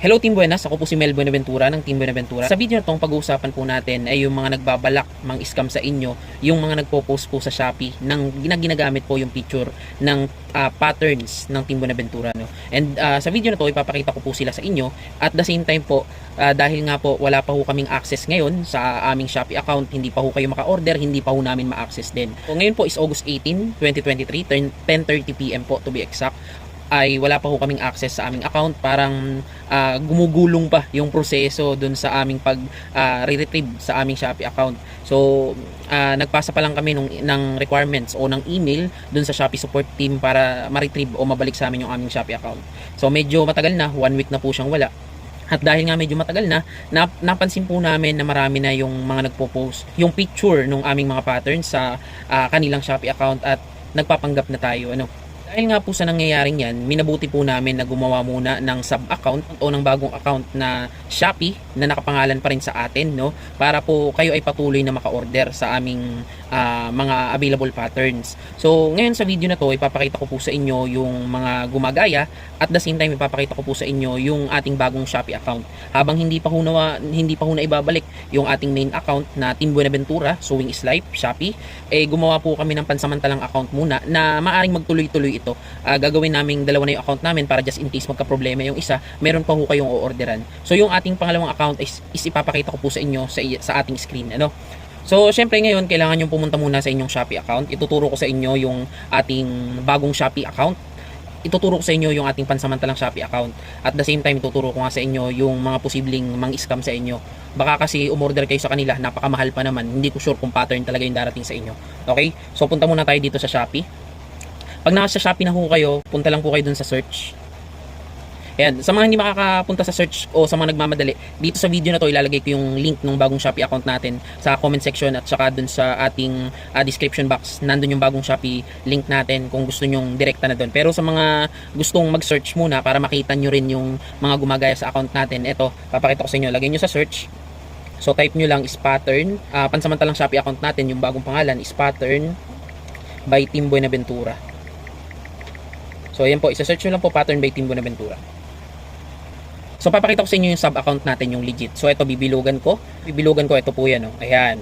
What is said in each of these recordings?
Hello Team Buenas, ako po si Mel Buenaventura ng Team Buenaventura. Sa video na itong pag-uusapan po natin ay yung mga nagbabalak mang scam sa inyo, yung mga nagpo-post po sa Shopee ng na ginagamit po yung picture ng ah, patterns ng Team Buenaventura. No? And ah, sa video na to, ipapakita ko po sila sa inyo. At the same time po, ah, dahil nga po wala pa ho kaming access ngayon sa aming Shopee account, hindi pa ho kayo maka-order, hindi pa ho namin ma-access din. So ngayon po is August 18, 2023, turn- 10.30pm po to be exact ay wala pa ho kaming access sa aming account. Parang ah, gumugulong pa yung proseso dun sa aming pag ah, re-retrieve sa aming Shopee account. So ah, nagpasa pa lang kami nung, ng requirements o ng email dun sa Shopee support team para ma-retrieve o mabalik sa amin yung aming Shopee account. So medyo matagal na one week na po siyang wala. At dahil nga medyo matagal na, nap- napansin po namin na marami na yung mga nagpo-post yung picture ng aming mga patterns sa ah, kanilang Shopee account at nagpapanggap na tayo ano dahil nga po sa nangyayaring yan, minabuti po namin na gumawa muna ng sub-account o ng bagong account na Shopee na nakapangalan pa rin sa atin, no? Para po kayo ay patuloy na maka-order sa aming ah, mga available patterns. So, ngayon sa video na to, ipapakita ko po sa inyo yung mga gumagaya at the same time ipapakita ko po sa inyo yung ating bagong Shopee account. Habang hindi pa ho na, hindi pa ho na ibabalik yung ating main account na Team Buenaventura, Sewing is Life, Shopee, eh gumawa po kami ng pansamantalang account muna na maaring magtuloy-tuloy ito. Ah, gagawin naming dalawa na yung account namin para just in case magka-problema yung isa, meron pa ho kayong o-orderan. So yung ating pangalawang account is, is ipapakita ko po sa inyo sa, sa ating screen. Ano? So, syempre ngayon, kailangan yung pumunta muna sa inyong Shopee account. Ituturo ko sa inyo yung ating bagong Shopee account. Ituturo ko sa inyo yung ating pansamantalang Shopee account. At the same time, ituturo ko nga sa inyo yung mga posibleng mang-scam sa inyo. Baka kasi umorder kayo sa kanila, napakamahal pa naman. Hindi ko sure kung pattern talaga yung darating sa inyo. Okay? So, punta muna tayo dito sa Shopee. Pag nasa Shopee na ho kayo, punta lang po kayo dun sa search. Ayan, sa mga hindi makakapunta sa search o sa mga nagmamadali, dito sa video na to ilalagay ko yung link ng bagong Shopee account natin sa comment section at saka dun sa ating ah, description box. Nandun yung bagong Shopee link natin kung gusto nyong direkta na dun. Pero sa mga gustong mag-search muna para makita nyo rin yung mga gumagaya sa account natin, eto, papakita ko sa inyo. Lagay nyo sa search. So type nyo lang is pattern. Ah, pansamantalang Shopee account natin, yung bagong pangalan is pattern by Team Buenaventura. So ayan po, isa-search nyo lang po pattern by Team Buenaventura. So papakita ko sa inyo yung sub-account natin yung legit. So ito bibilugan ko. Bibilugan ko ito po yan oh. Ayan.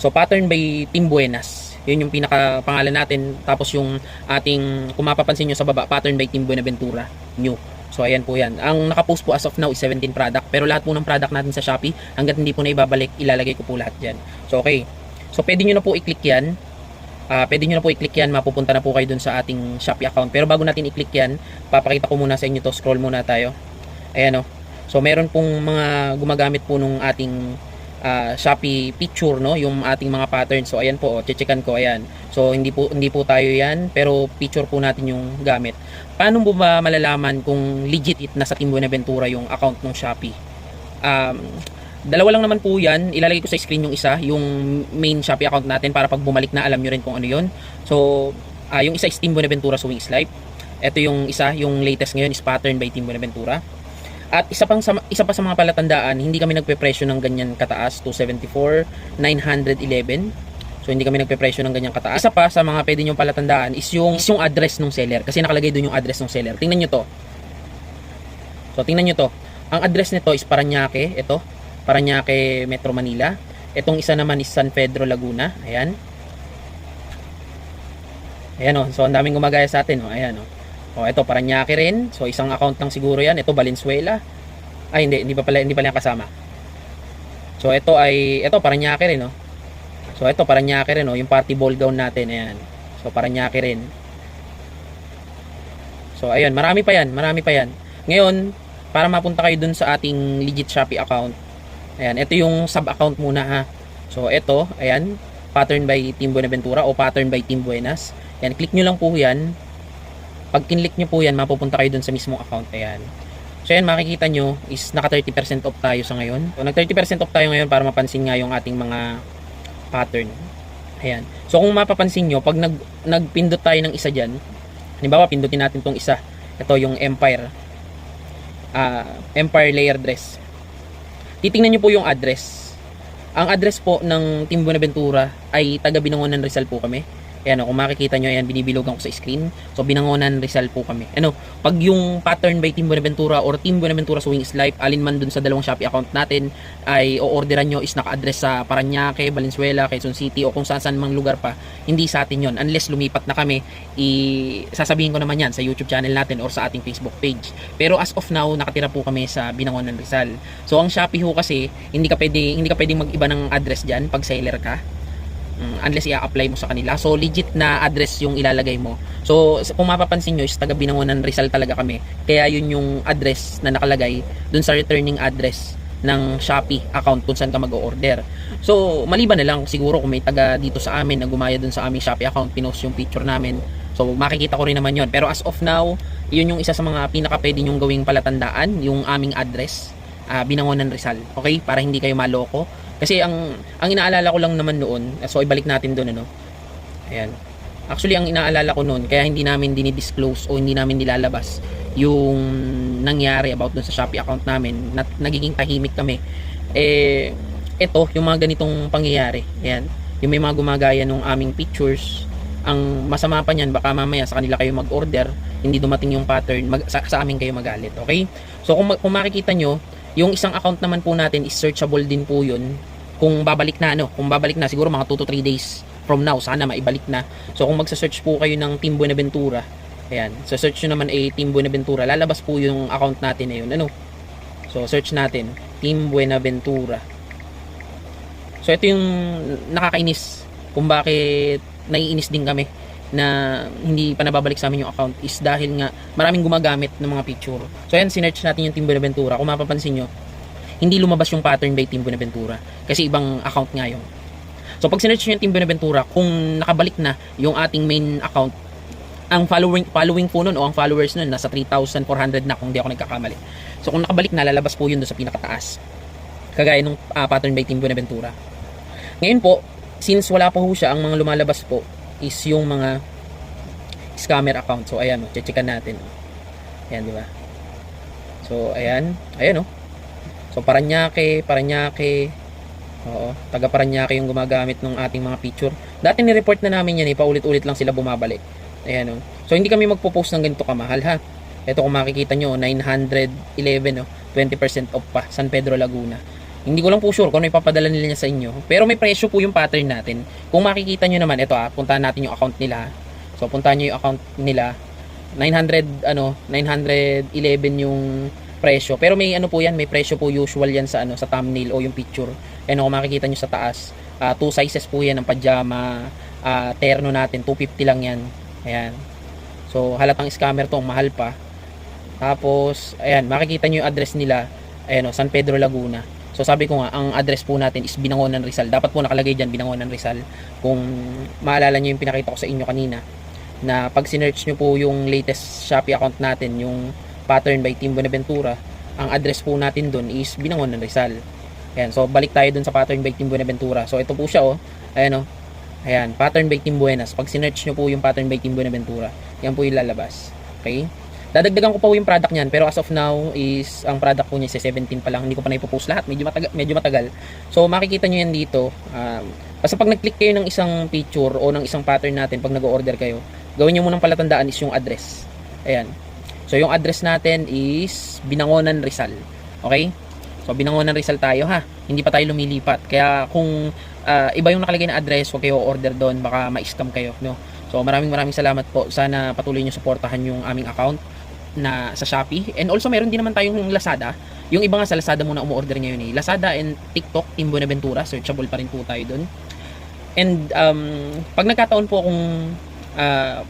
So pattern by Team Buenas. Yun yung pinaka pangalan natin. Tapos yung ating kung mapapansin nyo sa baba, pattern by Team Buenaventura. New. So ayan po yan. Ang nakapost po as of now is 17 product. Pero lahat po ng product natin sa Shopee, hanggat hindi po na ibabalik, ilalagay ko po lahat dyan. So okay. So pwede nyo na po i-click yan. Ah, pwede nyo na po i-click yan, mapupunta na po kayo dun sa ating Shopee account. Pero bago natin i-click yan, papakita ko muna sa inyo to. Scroll muna tayo. Ayan o. So meron pong mga gumagamit po nung ating ah, Shopee picture no, yung ating mga pattern. So ayan po, oh, checkan ko ayan. So hindi po hindi po tayo 'yan, pero picture po natin yung gamit. Paano mo ba malalaman kung legit it nasa Team Buenaventura yung account ng Shopee? Um, dalawa lang naman po 'yan. Ilalagay ko sa screen yung isa, yung main Shopee account natin para pag bumalik na alam nyo rin kung ano 'yon. So ah, yung isa is Team Buenaventura Swing Life. Ito yung isa, yung latest ngayon is pattern by Team Buenaventura. At isa pang sa, isa pa sa mga palatandaan, hindi kami nagpe-presyo ng ganyan kataas, 274, 911. So hindi kami nagpe-presyo ng ganyan kataas. Isa pa sa mga pwede nyo palatandaan is yung, is yung address ng seller. Kasi nakalagay doon yung address ng seller. Tingnan nyo to. So tingnan nyo to. Ang address nito is Paranaque. Ito. Paranaque, Metro Manila. Itong isa naman is San Pedro, Laguna. Ayan. Ayan o. So ang daming gumagaya sa atin. O. Ayan o. O ito Paranaque rin. So isang account lang siguro yan. Ito Valenzuela. Ay hindi, hindi pa pala hindi pala kasama. So ito ay ito Paranaque rin, no. So ito Paranaque rin, no, yung party ball gown natin, ayan. So Paranaque rin. So ayun, marami pa yan, marami pa yan. Ngayon, para mapunta kayo dun sa ating legit Shopee account. Ayan, ito yung sub-account muna ha. So ito, ayan, pattern by Team Buenaventura o pattern by Team Buenas. Ayan, click nyo lang po yan. Pag kinlik nyo po yan, mapupunta kayo dun sa mismong account. Ayan. So yan makikita nyo is naka 30% off tayo sa ngayon. So nag 30% off tayo ngayon para mapansin nga yung ating mga pattern. Ayan. So kung mapapansin nyo, pag nag, nagpindot tayo ng isa dyan, halimbawa pindutin natin tong isa. Ito yung Empire. ah Empire Layer Dress. Titingnan nyo po yung address. Ang address po ng Team Buenaventura ay taga Binangonan Rizal po kami. Ayan, kung makikita nyo, ayan, binibilogan ko sa screen. So, binangonan Rizal po kami. Ano, pag yung pattern by Team Buenaventura or Team Buenaventura Swing is Life, alin man dun sa dalawang Shopee account natin, ay o-orderan nyo is naka-address sa Paranaque, Valenzuela, Quezon City, o kung saan saan mang lugar pa, hindi sa atin yon Unless lumipat na kami, i sasabihin ko naman yan sa YouTube channel natin or sa ating Facebook page. Pero as of now, nakatira po kami sa Binangonan Rizal. So, ang Shopee ho kasi, hindi ka pwede, hindi ka pwedeng mag-iba ng address dyan pag seller ka. Mm, unless i-apply mo sa kanila. So, legit na address yung ilalagay mo. So, kung mapapansin nyo, is taga Binangonan Rizal talaga kami. Kaya yun yung address na nakalagay dun sa returning address ng Shopee account kung saan ka mag-order. So, maliban na lang siguro kung may taga dito sa amin na gumaya dun sa aming Shopee account, pinost yung picture namin. So, makikita ko rin naman yon Pero as of now, yun yung isa sa mga pinaka pwede nyong gawing palatandaan, yung aming address, ah, Binangonan Rizal. Okay? Para hindi kayo maloko. Kasi ang ang inaalala ko lang naman noon, so ibalik natin doon ano. Ayan. Actually, ang inaalala ko noon, kaya hindi namin dinidisclose o hindi namin nilalabas yung nangyari about dun sa Shopee account namin, na, nagiging tahimik kami. Eh, ito, yung mga ganitong pangyayari. Ayan. Yung may mga gumagaya ng aming pictures, ang masama pa niyan, baka mamaya sa kanila kayo mag-order, hindi dumating yung pattern, mag, sa, sa amin kayo magalit. Okay? So, kung, kung makikita nyo, yung isang account naman po natin is searchable din po yun kung babalik na ano, kung babalik na siguro mga 2 to 3 days from now, sana maibalik na. So kung magsa-search po kayo ng Team Buenaventura, ayan, sa search nyo naman ay Team Buenaventura, lalabas po yung account natin na yun. Ano? So search natin, Team Buenaventura. So ito yung nakakainis kung bakit naiinis din kami na hindi pa nababalik sa amin yung account is dahil nga maraming gumagamit ng mga picture. So ayan, sinearch natin yung Team Buenaventura. Kung mapapansin nyo, hindi lumabas yung pattern by Team Buenaventura kasi ibang account nga yun. So pag sinearch nyo yung Team Buenaventura, kung nakabalik na yung ating main account, ang following following po nun o ang followers nun nasa 3,400 na kung di ako nagkakamali. So kung nakabalik na, lalabas po yun doon sa pinakataas. Kagaya nung ah, pattern by Team Buenaventura. Ngayon po, since wala pa ho siya, ang mga lumalabas po is yung mga scammer account. So ayan, oh, checkan natin. Ayan, di ba? So ayan, ayan oh. So Paranaque, Paranaque, Oo, taga Paranaque yung gumagamit ng ating mga picture. Dati ni-report na namin yan eh, paulit-ulit lang sila bumabalik. Ayan oh. So hindi kami magpo-post ng ganito kamahal ha. Ito kung makikita nyo, 911 oh, 20% off pa, San Pedro Laguna. Hindi ko lang po sure kung ano ipapadala nila niya sa inyo. Pero may presyo po yung pattern natin. Kung makikita nyo naman, ito ah, puntahan natin yung account nila. So puntahan nyo yung account nila. 900 ano, 911 yung presyo. Pero may ano po yan, may presyo po usual yan sa ano sa thumbnail o yung picture. Ano kung makikita nyo sa taas, ah, two sizes po yan ng pajama, ah, terno natin, 250 lang yan. Ayan. So halatang scammer to, mahal pa. Tapos, ayan, makikita nyo yung address nila, ayan o, San Pedro Laguna. So sabi ko nga, ang address po natin is Binangonan Rizal. Dapat po nakalagay dyan, Binangonan Rizal. Kung maalala nyo yung pinakita ko sa inyo kanina, na pag sinearch nyo po yung latest Shopee account natin, yung pattern by Team Buenaventura, ang address po natin doon is Binangonan Rizal. Ayan, so balik tayo dun sa pattern by Team Buenaventura. So ito po siya oh. Ayan oh. Ayan, pattern by Team Buenas. Pag sinearch nyo po yung pattern by Team Buenaventura, yan po yung lalabas. Okay? Dadagdagan ko pa yung product niyan, pero as of now is ang product po niya is 17 pa lang. Hindi ko pa na ipopost lahat, medyo matagal, medyo matagal. So makikita nyo yan dito. Um, basta pag nag-click kayo ng isang picture o ng isang pattern natin pag nag-order kayo, gawin nyo munang palatandaan is yung address. Ayan. So yung address natin is Binangonan Rizal. Okay? So Binangonan Rizal tayo ha. Hindi pa tayo lumilipat. Kaya kung ah, iba yung nakalagay na address, huwag kayo order doon, baka ma-scam kayo, no? So maraming maraming salamat po. Sana patuloy niyo suportahan yung aming account na sa Shopee. And also meron din naman tayong Lazada. Yung iba nga sa Lazada muna umu-order ngayon eh. Lazada and TikTok, Team Buenaventura, searchable pa rin po tayo doon. And um, pag nagkataon po kung ah,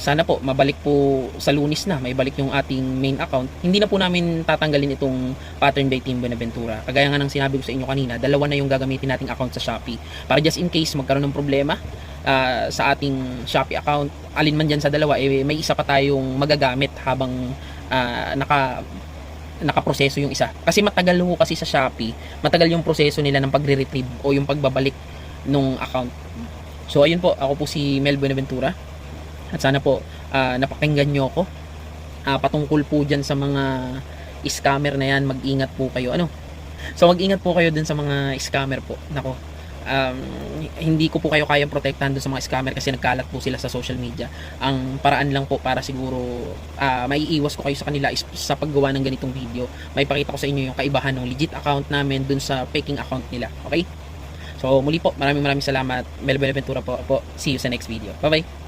sana po mabalik po sa lunis na, may balik yung ating main account. Hindi na po namin tatanggalin itong pattern by Team Buenaventura. Kagaya nga ng sinabi ko sa inyo kanina, dalawa na yung gagamitin nating account sa Shopee. Para just in case magkaroon ng problema ah, sa ating Shopee account, alin man dyan sa dalawa, eh, may isa pa tayong magagamit habang ah, naka nakaproseso yung isa. Kasi matagal ho kasi sa Shopee, matagal yung proseso nila ng pagre-retrieve o yung pagbabalik nung account. So ayun po, ako po si Mel Buenaventura. At sana po ah, napakinggan nyo ako. Ah, patungkol po dyan sa mga scammer na yan, mag-ingat po kayo. Ano? So mag-ingat po kayo dun sa mga scammer po. Nako, um, hindi ko po kayo kayang protektahan dun sa mga scammer kasi nagkalat po sila sa social media. Ang paraan lang po para siguro ah, maiiwas ko kayo sa kanila is sa paggawa ng ganitong video. May pakita ko sa inyo yung kaibahan ng legit account namin dun sa faking account nila. Okay? So muli po, maraming maraming salamat. Mel Benaventura po, po. See you sa next video. Bye-bye.